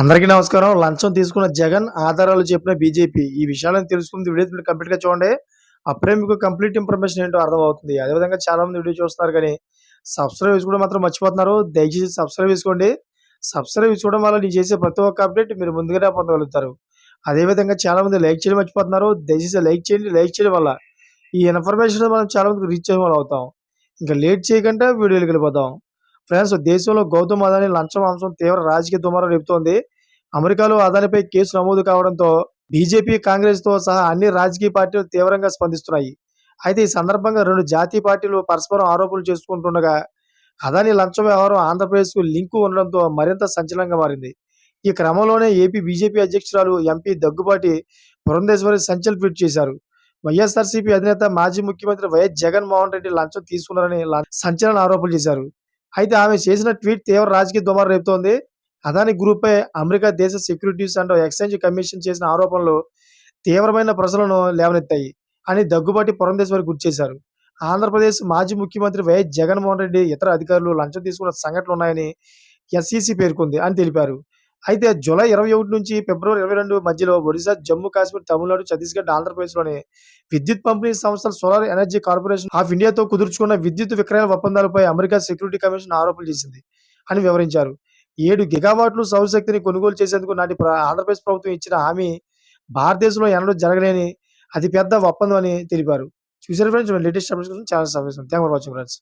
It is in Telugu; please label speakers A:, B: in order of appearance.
A: అందరికీ నమస్కారం. లంచం తీసుకున్న జగన్ ఆధారాలు చెప్పిన బీజేపీ. ఈ విషయాలను తెలుసుకుంది వీడియో కంప్లీట్గా చూడండి. అప్పుడే మీకు కంప్లీట్ ఇన్ఫర్మేషన్ ఏంటో అర్థమవుతుంది. అదేవిధంగా చాలా మంది వీడియో చూస్తున్నారు కానీ సబ్స్క్రైబ్ చేసుకోవడం మాత్రం మర్చిపోతున్నారు. దయచేసి సబ్స్క్రైబ్ చేసుకోండి. సబ్స్క్రైబ్ చేసుకోవడం వల్ల నేను చేసే ప్రతి ఒక్క అప్డేట్ మీరు ముందుగానే పొందగలుగుతారు. అదేవిధంగా చాలా మంది లైక్ చేయడం మర్చిపోతున్నారు. దయచేసి లైక్ చేయండి. లైక్ చేయడం వల్ల ఈ ఇన్ఫర్మేషన్ మనం చాలా మందికి రీచ్ అయ్యే అవుతాం. ఇంకా లేట్ చేయకుండా వీడియోకి వెళ్ళిపోతాం ఫ్రెండ్స్ దేశంలో గౌతమ్ అదాని లంచం అంశం తీవ్ర రాజకీయ దుమారం రేపుతోంది. అమెరికాలో అదానిపై కేసు నమోదు కావడంతో బీజేపీ కాంగ్రెస్తో సహా అన్ని రాజకీయ పార్టీలు తీవ్రంగా స్పందిస్తున్నాయి. అయితే ఈ సందర్భంగా రెండు జాతీయ పార్టీలు పరస్పరం ఆరోపణలు చేసుకుంటుండగా అదాని లంచం వ్యవహారం ఆంధ్రప్రదేశ్కు లింకు ఉండడంతో మరింత సంచలనంగా మారింది. ఈ క్రమంలోనే ఏపీ బీజేపీ అధ్యక్షురాలు ఎంపీ దగ్గుబాటి పురంధేశ్వరి సంచల్ ట్వీట్ చేశారు. వైఎస్ఆర్సీపీ అధినేత మాజీ ముఖ్యమంత్రి వైఎస్ జగన్మోహన్ రెడ్డి లంచం తీసుకున్నారని సంచలన ఆరోపణలు చేశారు. అయితే ఆమె చేసిన ట్వీట్ తీవ్ర రాజకీయ దుమారం రేపుతోంది. అదాని గ్రూప్పై అమెరికా దేశ సెక్యూరిటీస్ అండ్ ఎక్స్చేంజ్ కమిషన్ చేసిన ఆరోపణలు తీవ్రమైన ప్రశ్నలను లేవనెత్తాయి అని దగ్గుబాటి పురంధేశ్వరి గుర్తు చేశారు. ఆంధ్రప్రదేశ్ మాజీ ముఖ్యమంత్రి వైఎస్ జగన్మోహన్ రెడ్డి ఇతర అధికారులు లంచం తీసుకున్న సంఘటనలు ఉన్నాయని ఎస్ఈసి పేర్కొంది అని తెలిపారు. అయితే జూలై ఇరవై ఒకటి నుంచి ఫిబ్రవరి ఇరవై రెండు మధ్యలో ఒడిశా జమ్మూ కాశ్మీర్ తమిళనాడు ఛత్తీస్గఢ్ ఆంధ్రప్రదేశ్లోని విద్యుత్ పంపిణీ సంస్థల సోలార్ ఎనర్జీ కార్పొరేషన్ ఆఫ్ ఇండియాతో కుదుర్చుకున్న విద్యుత్ విక్రయాల ఒప్పందాలపై అమెరికా సెక్యూరిటీ కమిషన్ ఆరోపణలు చేసింది అని వివరించారు. ఏడు గిగావాట్లు సౌరశక్తిని కొనుగోలు చేసేందుకు నాటి ఆంధ్రప్రదేశ్ ప్రభుత్వం ఇచ్చిన హామీ భారతదేశంలో ఎన్నడూ జరగలేని అతిపెద్ద ఒప్పందం అని తెలిపారు. చూసారు ఫ్రెండ్స్ లేటెస్ట్ అప్డేట్స్ కోసం channel subscribe thank for watching friends.